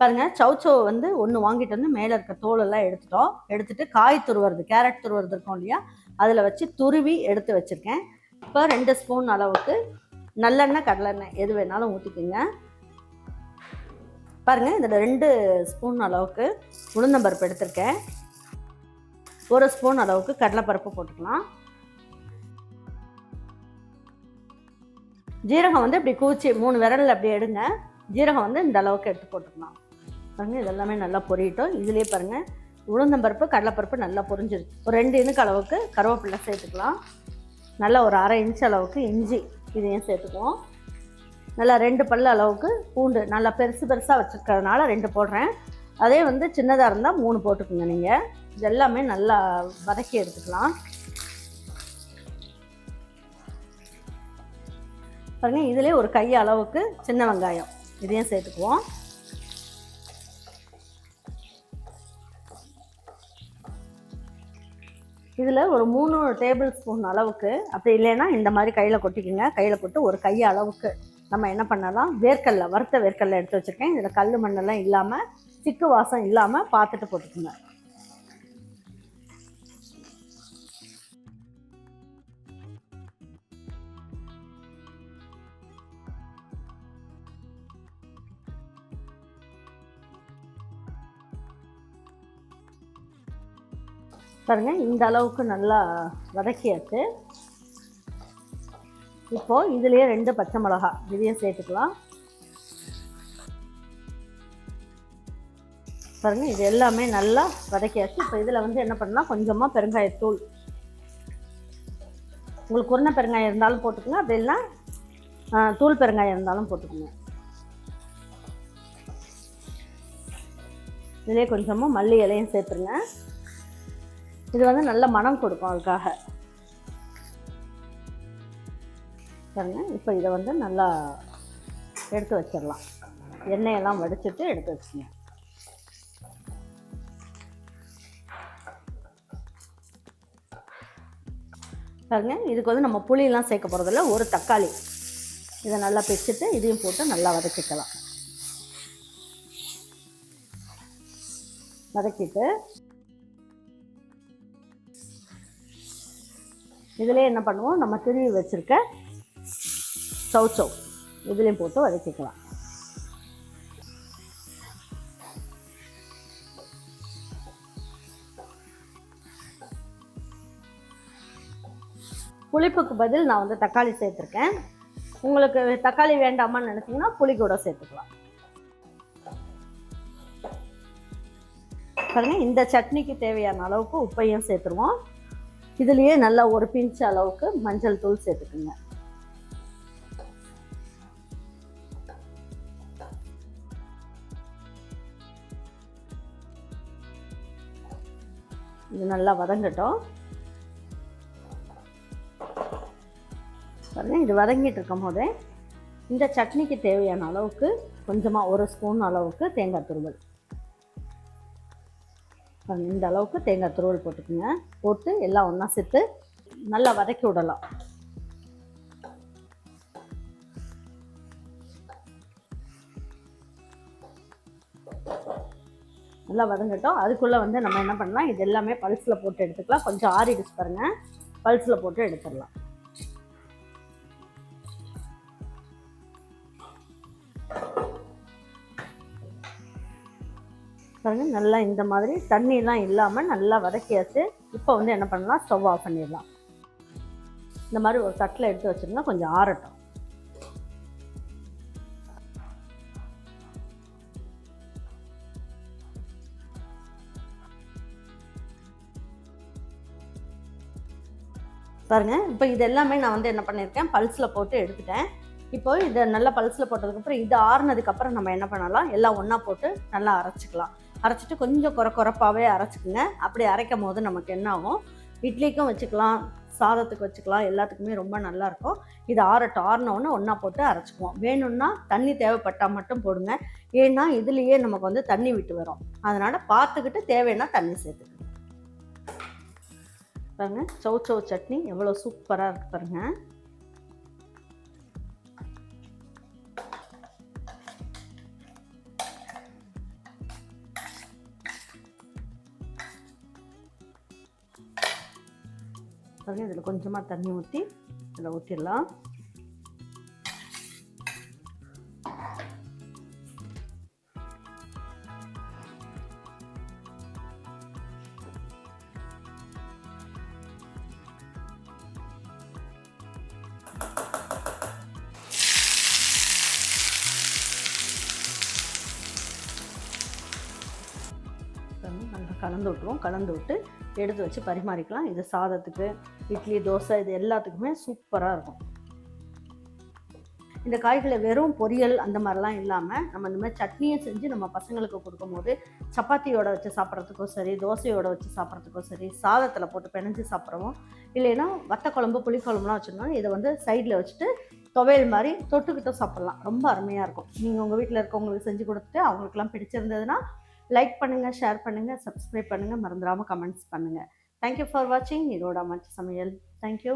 பாருங்கள் சௌச்சோ வந்து ஒன்று வாங்கிட்டு வந்து மேலே இருக்க தோலெல்லாம் எடுத்துட்டோம். எடுத்துட்டு காய் துருவுறது கேரட் துருவுறது இருக்கும் இல்லையா? அதில் வச்சு துருவி எடுத்து வச்சுருக்கேன். இப்போ ரெண்டு ஸ்பூன் அளவுக்கு நல்லெண்ணெய் கடலெண்ணெய் எது வேணாலும் ஊற்றிக்கோங்க பாருங்கள் இதில் ரெண்டு ஸ்பூன் அளவுக்கு உளுந்தம்பருப்பு எடுத்திருக்கேன். ஒரு ஸ்பூன் அளவுக்கு கடலைப்பருப்பு போட்டுக்கலாம். ஜீரகம் வந்து இப்படி கூச்சி மூணு விரலில் அப்படி எடுங்க. ஜீரகம் வந்து இந்த அளவுக்கு எடுத்து போட்டுக்கலாம். பாருங்கள் இதெல்லாமே நல்லா பொரியட்டும் இதுலேயே பாருங்கள் உளுந்தம்பருப்பு கடலைப்பருப்பு நல்லா பொரிஞ்சிருச்சு ஒரு ரெண்டு இனுக்கு அளவுக்கு கருவேப்பிலை சேர்த்துக்கலாம். நல்லா ஒரு அரை இன்ச் அளவுக்கு இஞ்சி இதையும் சேர்த்துக்குவோம். நல்லா ரெண்டு பல்லு அளவுக்கு பூண்டு நல்லா பெருசு பெருசாக வச்சுருக்கிறதுனால ரெண்டு போடுறேன். அதே வந்து சின்னதாக இருந்தால் மூணு போட்டுக்குங்க நீங்கள் இது எல்லாமே நல்லா வதக்கி எடுத்துக்கலாம். பாருங்கள் இதிலே ஒரு கை அளவுக்கு சின்ன வெங்காயம் இதையும் சேர்த்துக்குவோம். இதில் ஒரு மூணு டேபிள் ஸ்பூன் அளவுக்கு அப்படி இல்லைன்னா இந்த மாதிரி கையில் கொட்டிக்கோங்க. கையில் கொட்டு ஒரு கை அளவுக்கு. நம்ம என்ன பண்ணலாம்? வேர்க்கடலை வறுத்த வேர்க்கடலை எடுத்து வச்சுருக்கேன். இதில் கல் மண்ணெல்லாம் இல்லாமல் சிக்கு வாசம் இல்லாமல் பார்த்துட்டு போட்டுக்கோங்க. பாருங்கள் இந்த அளவுக்கு நல்லா வதக்கியாச்சு இப்போது இதுலேயே ரெண்டு பச்சை மிளகா இதையும் சேர்த்துக்கலாம். பாருங்கள் இது எல்லாமே நல்லா வதக்கியாச்சு இப்போ இதில் வந்து என்ன பண்ணலாம் கொஞ்சமாக பெருங்காயத்தூள். உங்களுக்கு உருணை பெருங்காயம் இருந்தாலும் போட்டுக்கோங்க அப்படி இல்லைன்னா தூள் பெருங்காயம் இருந்தாலும் போட்டுக்கோங்க. இதிலே கொஞ்சமாக மல்லி இலையும் சேர்த்துருங்க. இது வந்து நல்ல மனம் கொடுக்கும் அதுக்காக. பாருங்க இப்போ இதை வந்து நல்லா எடுத்து வச்சிடலாம். எண்ணெயெல்லாம் வடிச்சிட்டு எடுத்து வச்சுங்க. பாருங்க இதுக்கு வந்து நம்ம புளியெலாம் சேர்க்க போகிறதில்ல ஒரு தக்காளி. இதை நல்லா பிச்சுட்டு இதையும் போட்டு நல்லா வதக்கிக்கலாம். வதக்கிட்டு இதிலே என்ன பண்ணுவோம்? நம்ம திருவி வச்சுருக்க சௌச்சௌ இதுலேயும் போட்டு வதக்கிக்கலாம். புளிப்புக்கு பதில் நான் வந்து தக்காளி சேர்த்துருக்கேன். உங்களுக்கு தக்காளி வேண்டாமான்னு நினச்சிங்கன்னா புளி கூட சேர்த்துக்கலாம். பாருங்கள் இந்த சட்னிக்கு தேவையான அளவுக்கு உப்பையும் சேர்த்துருவோம். இதுலேயே நல்லா ஒரு பிஞ்ச் அளவுக்கு மஞ்சள் தூள் சேர்த்துக்குங்க. இது நல்லா வதங்கட்டும். பாருங்க இது வதங்கிட்டு இருக்கும் போதே இந்த சட்னிக்கு தேவையான அளவுக்கு கொஞ்சமாக ஒரு ஸ்பூன் அளவுக்கு தேங்காய் துருவல். இந்த அளவுக்கு தேங்காய் துருவல் போட்டுக்குங்க. போட்டு எல்லாம் ஒன்றா சேர்த்து நல்லா வதக்கி விடலாம். நல்லா வதங்கட்டும். அதுக்குள்ளே வந்து நம்ம என்ன பண்ணலாம் இது எல்லாமே பல்ஸில் போட்டு எடுத்துக்கலாம். கொஞ்சம் ஆறிடுச்சு பாருங்கள் பல்ஸில் போட்டு எடுத்துடலாம். பாருங்கள் நல்லா இந்த மாதிரி தண்ணியெலாம் இல்லாமல் நல்லா வதக்கியாச்சு. இப்போ வந்து என்ன பண்ணலாம்? ஸ்டவ் ஆஃப் பண்ணிடலாம். இந்த மாதிரி ஒரு தட்டில் எடுத்து வச்சுருந்தா கொஞ்சம் ஆறட்டும். பாருங்கள் இப்போ இது எல்லாமே நான் வந்து என்ன பண்ணியிருக்கேன் பல்ஸில் போட்டு எடுத்துட்டேன். இப்போ இதை நல்லா பல்ஸில் போட்டதுக்கப்புறம் இது ஆறுனதுக்கப்புறம் நம்ம என்ன பண்ணலாம்? எல்லாம் ஒன்றா போட்டு நல்லா அரைச்சிக்கலாம். அரைச்சிட்டு கொஞ்சம் குறை குறைப்பாகவே அரைச்சிக்கோங்க. அப்படி அரைக்கும் போது நமக்கு என்ன ஆகும் இட்லிக்கும் வச்சுக்கலாம் சாதத்துக்கு வச்சுக்கலாம் எல்லாத்துக்குமே ரொம்ப நல்லா இருக்கும் இது ஆறட்டும் ஆறினோடனே ஒன்றா போட்டு அரைச்சிக்குவோம். வேணும்னா தண்ணி தேவைப்பட்டால் மட்டும் போடுங்க. ஏன்னா இதுலேயே நமக்கு வந்து தண்ணி விட்டு வரும். அதனால் பார்த்துக்கிட்டு தேவைன்னா தண்ணி சேர்த்துக்கணும். பாருங்க சௌ சௌ சட்னி எவ்வளோ சூப்பராக இருக்கு பாருங்கள் பாருங்க. இதில் கொஞ்சமாக தண்ணி ஊற்றி இதில் ஊற்றிடலாம் கலந்து விட்டுருவோம். கலந்து விட்டு எடுத்து வச்சு பரிமாறிக்கலாம். இது சாதத்துக்கு இட்லி தோசை இது எல்லாத்துக்குமே சூப்பராக இருக்கும். இந்த காய்களை வெறும் பொரியல் அந்த மாதிரிலாம் இல்லாமல் நம்ம இந்த மாதிரி சட்னியை செஞ்சு நம்ம பசங்களுக்கு கொடுக்கும்போது சப்பாத்தியோட வச்சு சாப்பிட்றதுக்கும் சரி தோசையோட வச்சு சாப்பிட்றதுக்கும் சரி சாதத்தில் போட்டு பிணைஞ்சு சாப்பிட்றோம் இல்லைன்னா வத்த குழம்பு புளிக்குழம்புலாம் வச்சுருந்தோம் இதை வந்து சைடில் வச்சுட்டு துவையல் மாதிரி தொட்டுக்கிட்டும் சாப்பிட்லாம். ரொம்ப அருமையாக இருக்கும். நீங்கள் உங்கள் வீட்டில் இருக்கவங்களுக்கு செஞ்சு கொடுத்துட்டு அவங்களுக்குலாம் பிடிச்சிருந்ததுன்னா லைக் பண்ணுங்கள் ஷேர் பண்ணுங்கள் சப்ஸ்கிரைப் பண்ணுங்கள் மறந்துடாமல் கமெண்ட்ஸ் பண்ணுங்கள் தேங்க்யூ ஃபார் வாட்சிங் இதோட மற்ற சமையல். தேங்க்யூ